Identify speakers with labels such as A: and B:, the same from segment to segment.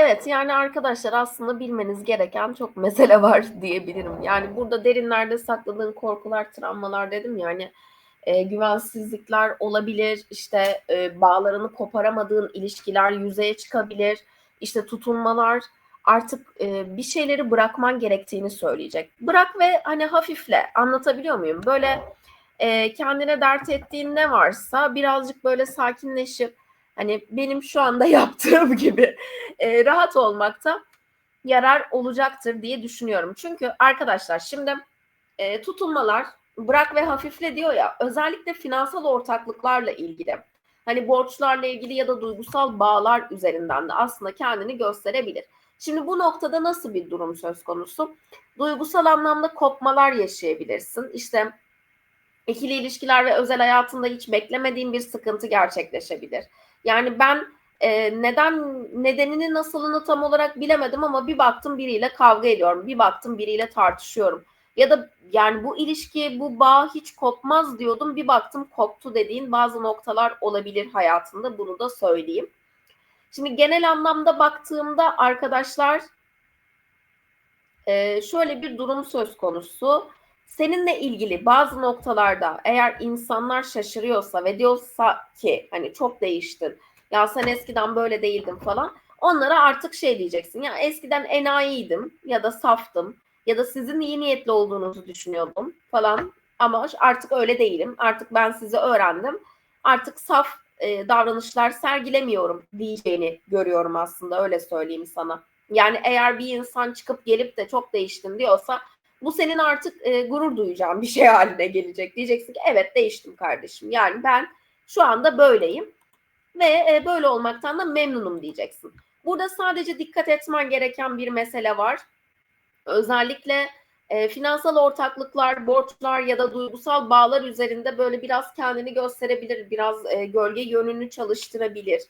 A: Evet, yani arkadaşlar aslında bilmeniz gereken çok mesele var diyebilirim. Yani burada derinlerde sakladığın korkular, travmalar dedim ya hani e, güvensizlikler olabilir, işte e, bağlarını koparamadığın ilişkiler yüzeye çıkabilir, işte tutunmalar artık e, bir şeyleri bırakman gerektiğini söyleyecek. Bırak ve hani hafifle anlatabiliyor muyum? Böyle e, kendine dert ettiğin ne varsa birazcık böyle sakinleşip hani benim şu anda yaptığım gibi e, rahat olmakta yarar olacaktır diye düşünüyorum. Çünkü arkadaşlar şimdi e, tutunmalar bırak ve hafifle diyor ya özellikle finansal ortaklıklarla ilgili hani borçlarla ilgili ya da duygusal bağlar üzerinden de aslında kendini gösterebilir. Şimdi bu noktada nasıl bir durum söz konusu? Duygusal anlamda kopmalar yaşayabilirsin. İşte ikili ilişkiler ve özel hayatında hiç beklemediğin bir sıkıntı gerçekleşebilir. Yani ben e, neden nedenini nasılını tam olarak bilemedim ama bir baktım biriyle kavga ediyorum. Bir baktım biriyle tartışıyorum. Ya da yani bu ilişki, bu bağ hiç kopmaz diyordum. Bir baktım koptu dediğin bazı noktalar olabilir hayatında. Bunu da söyleyeyim. Şimdi genel anlamda baktığımda arkadaşlar e, şöyle bir durum söz konusu. Seninle ilgili bazı noktalarda eğer insanlar şaşırıyorsa ve diyorsa ki hani çok değiştin. Ya sen eskiden böyle değildin falan. Onlara artık şey diyeceksin. Ya eskiden enayiydim ya da saftım ya da sizin iyi niyetli olduğunuzu düşünüyordum falan. Ama artık öyle değilim. Artık ben sizi öğrendim. Artık saf e, davranışlar sergilemiyorum diyeceğini görüyorum aslında öyle söyleyeyim sana. Yani eğer bir insan çıkıp gelip de çok değiştim diyorsa bu senin artık e, gurur duyacağın bir şey haline gelecek. Diyeceksin ki evet değiştim kardeşim. Yani ben şu anda böyleyim ve e, böyle olmaktan da memnunum diyeceksin. Burada sadece dikkat etmen gereken bir mesele var. Özellikle e, finansal ortaklıklar, borçlar ya da duygusal bağlar üzerinde böyle biraz kendini gösterebilir, biraz e, gölge yönünü çalıştırabilir.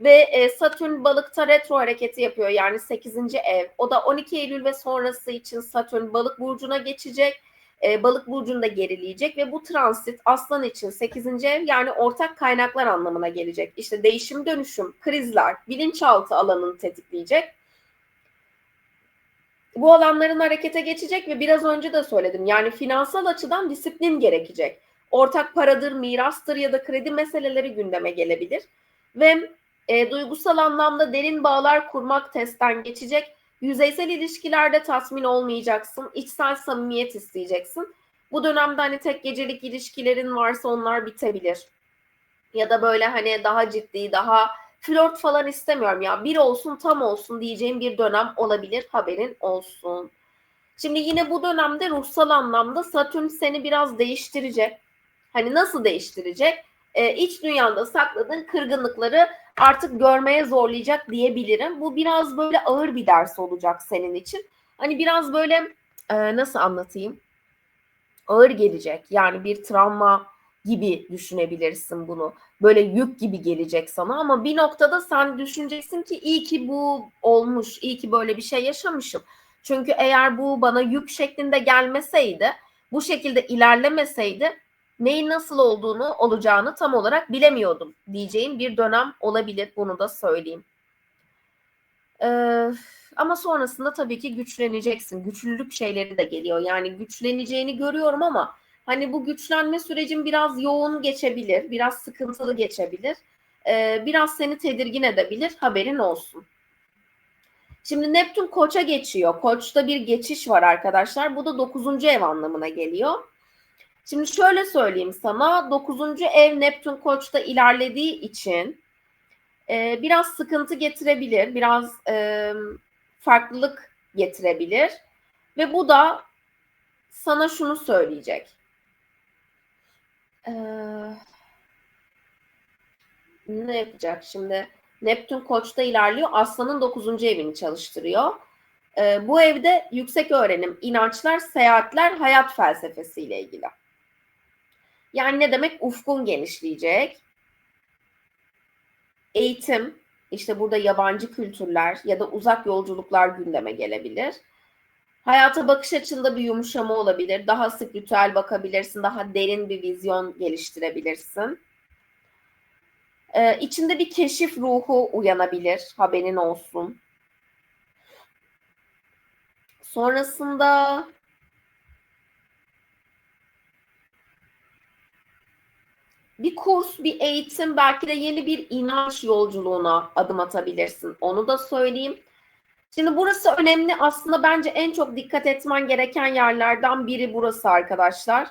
A: Ve e, Satürn balıkta retro hareketi yapıyor yani 8. ev. O da 12 Eylül ve sonrası için Satürn balık burcuna geçecek. E, balık burcunda gerileyecek ve bu transit aslan için 8. ev yani ortak kaynaklar anlamına gelecek. İşte değişim dönüşüm, krizler, bilinçaltı alanını tetikleyecek bu alanların harekete geçecek ve biraz önce de söyledim. Yani finansal açıdan disiplin gerekecek. Ortak paradır, mirastır ya da kredi meseleleri gündeme gelebilir. Ve e, duygusal anlamda derin bağlar kurmak testten geçecek. Yüzeysel ilişkilerde tatmin olmayacaksın. İçsel samimiyet isteyeceksin. Bu dönemde hani tek gecelik ilişkilerin varsa onlar bitebilir. Ya da böyle hani daha ciddi, daha flört falan istemiyorum ya. Bir olsun tam olsun diyeceğim bir dönem olabilir. Haberin olsun. Şimdi yine bu dönemde ruhsal anlamda Satürn seni biraz değiştirecek. Hani nasıl değiştirecek? Ee, iç dünyanda sakladığın kırgınlıkları artık görmeye zorlayacak diyebilirim. Bu biraz böyle ağır bir ders olacak senin için. Hani biraz böyle e, nasıl anlatayım? Ağır gelecek. Yani bir travma gibi düşünebilirsin bunu. Böyle yük gibi gelecek sana ama bir noktada sen düşüneceksin ki iyi ki bu olmuş, iyi ki böyle bir şey yaşamışım. Çünkü eğer bu bana yük şeklinde gelmeseydi, bu şekilde ilerlemeseydi neyin nasıl olduğunu, olacağını tam olarak bilemiyordum diyeceğim bir dönem olabilir. Bunu da söyleyeyim. Ee, ama sonrasında tabii ki güçleneceksin. Güçlülük şeyleri de geliyor. Yani güçleneceğini görüyorum ama Hani bu güçlenme sürecin biraz yoğun geçebilir, biraz sıkıntılı geçebilir. Ee, biraz seni tedirgin edebilir, haberin olsun. Şimdi Neptün Koç'a geçiyor. Koç'ta bir geçiş var arkadaşlar. Bu da 9. ev anlamına geliyor. Şimdi şöyle söyleyeyim sana. 9. ev Neptün Koç'ta ilerlediği için e, biraz sıkıntı getirebilir. Biraz e, farklılık getirebilir. Ve bu da sana şunu söyleyecek. Ee, ne yapacak şimdi? Neptün Koç'ta ilerliyor. Aslan'ın 9. evini çalıştırıyor. Ee, bu evde yüksek öğrenim, inançlar, seyahatler, hayat felsefesiyle ilgili. Yani ne demek? Ufkun genişleyecek. Eğitim, işte burada yabancı kültürler ya da uzak yolculuklar gündeme gelebilir. Hayata bakış açında bir yumuşama olabilir. Daha sık ritüel bakabilirsin, daha derin bir vizyon geliştirebilirsin. Ee, içinde bir keşif ruhu uyanabilir, haberin olsun. Sonrasında bir kurs, bir eğitim, belki de yeni bir inanç yolculuğuna adım atabilirsin. Onu da söyleyeyim. Şimdi burası önemli. Aslında bence en çok dikkat etmen gereken yerlerden biri burası arkadaşlar.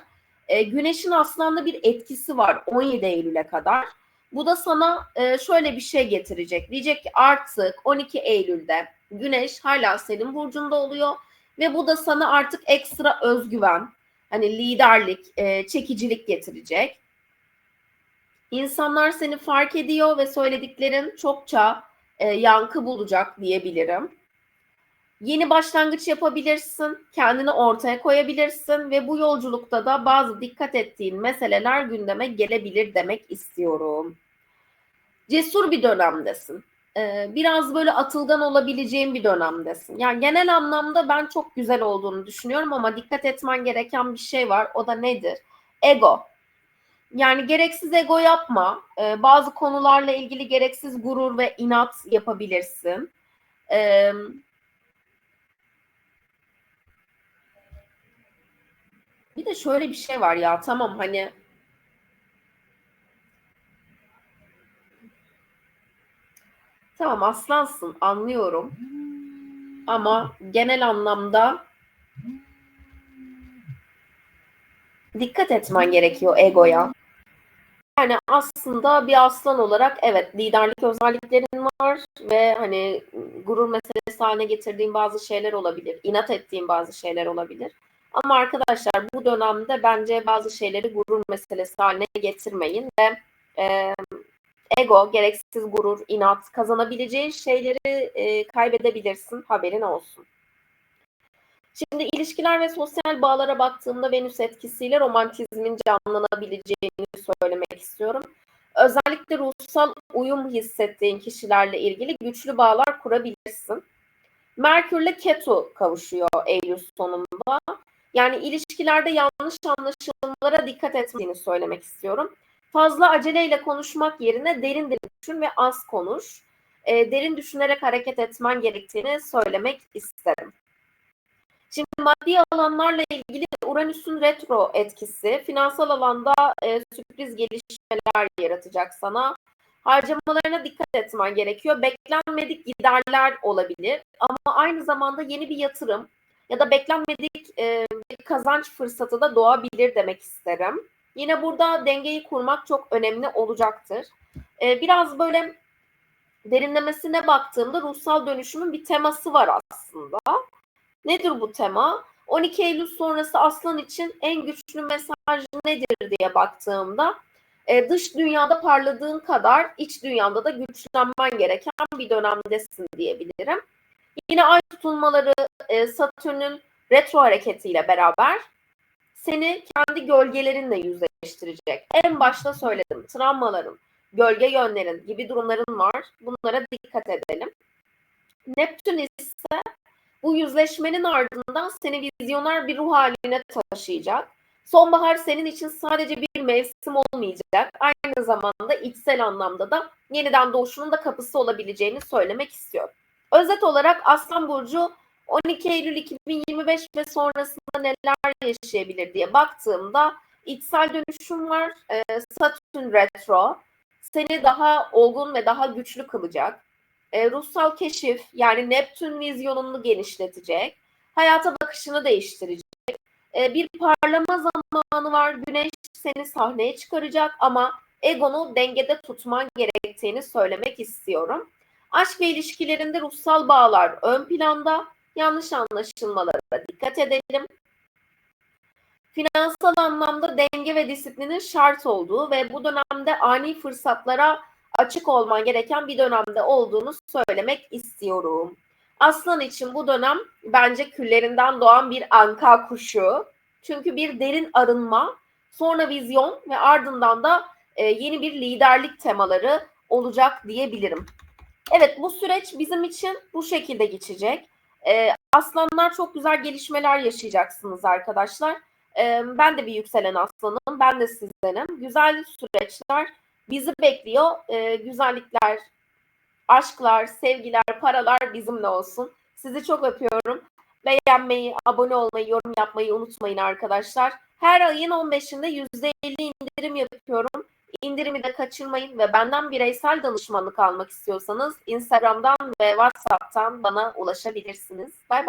A: E, güneşin aslında bir etkisi var 17 Eylül'e kadar. Bu da sana e, şöyle bir şey getirecek. Diyecek ki artık 12 Eylül'de Güneş hala senin burcunda oluyor ve bu da sana artık ekstra özgüven, hani liderlik, e, çekicilik getirecek. İnsanlar seni fark ediyor ve söylediklerin çokça e, yankı bulacak diyebilirim. Yeni başlangıç yapabilirsin, kendini ortaya koyabilirsin ve bu yolculukta da bazı dikkat ettiğin meseleler gündeme gelebilir demek istiyorum. Cesur bir dönemdesin. Ee, biraz böyle atılgan olabileceğin bir dönemdesin. Yani genel anlamda ben çok güzel olduğunu düşünüyorum ama dikkat etmen gereken bir şey var. O da nedir? Ego. Yani gereksiz ego yapma. Ee, bazı konularla ilgili gereksiz gurur ve inat yapabilirsin. Ee, bir de şöyle bir şey var ya tamam hani Tamam aslansın anlıyorum. Ama genel anlamda dikkat etmen gerekiyor egoya. Yani aslında bir aslan olarak evet liderlik özelliklerin var ve hani gurur meselesi haline getirdiğin bazı şeyler olabilir. inat ettiğin bazı şeyler olabilir. Ama arkadaşlar bu dönemde bence bazı şeyleri gurur meselesi haline getirmeyin ve e, ego, gereksiz gurur, inat, kazanabileceğin şeyleri e, kaybedebilirsin. Haberin olsun. Şimdi ilişkiler ve sosyal bağlara baktığımda Venüs etkisiyle romantizmin canlanabileceğini söylemek istiyorum. Özellikle ruhsal uyum hissettiğin kişilerle ilgili güçlü bağlar kurabilirsin. Merkürle Ketu kavuşuyor Eylül sonunda. Yani ilişkilerde yanlış anlaşılmalara dikkat etmediğini söylemek istiyorum. Fazla aceleyle konuşmak yerine derin derin düşün ve az konuş. E, derin düşünerek hareket etmen gerektiğini söylemek isterim. Şimdi maddi alanlarla ilgili Uranüs'ün retro etkisi finansal alanda e, sürpriz gelişmeler yaratacak sana. Harcamalarına dikkat etmen gerekiyor. Beklenmedik giderler olabilir ama aynı zamanda yeni bir yatırım ya da beklenmedik e, bir kazanç fırsatı da doğabilir demek isterim. Yine burada dengeyi kurmak çok önemli olacaktır. Ee, biraz böyle derinlemesine baktığımda ruhsal dönüşümün bir teması var aslında. Nedir bu tema? 12 Eylül sonrası Aslan için en güçlü mesaj nedir diye baktığımda e, dış dünyada parladığın kadar iç dünyada da güçlenmen gereken bir dönemdesin diyebilirim. Yine ay tutulmaları e, Satürn'ün retro hareketiyle beraber seni kendi gölgelerinle yüzleştirecek. En başta söyledim. Travmaların, gölge yönlerin gibi durumların var. Bunlara dikkat edelim. Neptün ise bu yüzleşmenin ardından seni vizyoner bir ruh haline taşıyacak. Sonbahar senin için sadece bir mevsim olmayacak. Aynı zamanda içsel anlamda da yeniden doğuşunun da kapısı olabileceğini söylemek istiyorum. Özet olarak Aslan Burcu 12 Eylül 2025 ve sonrasında neler yaşayabilir diye baktığımda içsel dönüşüm var. Satürn retro seni daha olgun ve daha güçlü kılacak. E, ruhsal keşif yani Neptün vizyonunu genişletecek. Hayata bakışını değiştirecek. E, bir parlama zamanı var. Güneş seni sahneye çıkaracak ama egonu dengede tutman gerektiğini söylemek istiyorum. Aşk ve ilişkilerinde ruhsal bağlar ön planda yanlış anlaşılmalara dikkat edelim. Finansal anlamda denge ve disiplinin şart olduğu ve bu dönemde ani fırsatlara açık olman gereken bir dönemde olduğunu söylemek istiyorum. Aslan için bu dönem bence küllerinden doğan bir anka kuşu. Çünkü bir derin arınma, sonra vizyon ve ardından da e, yeni bir liderlik temaları olacak diyebilirim. Evet bu süreç bizim için bu şekilde geçecek. E, aslanlar çok güzel gelişmeler yaşayacaksınız arkadaşlar. E, ben de bir yükselen aslanım. Ben de sizdenim. Güzel süreçler bizi bekliyor. E, güzellikler, aşklar, sevgiler, paralar bizimle olsun. Sizi çok öpüyorum. Beğenmeyi, abone olmayı, yorum yapmayı unutmayın arkadaşlar. Her ayın 15'inde %50 indirim yapıyorum. İndirimi de kaçırmayın ve benden bireysel danışmanlık almak istiyorsanız Instagram'dan ve WhatsApp'tan bana ulaşabilirsiniz. Bay bay.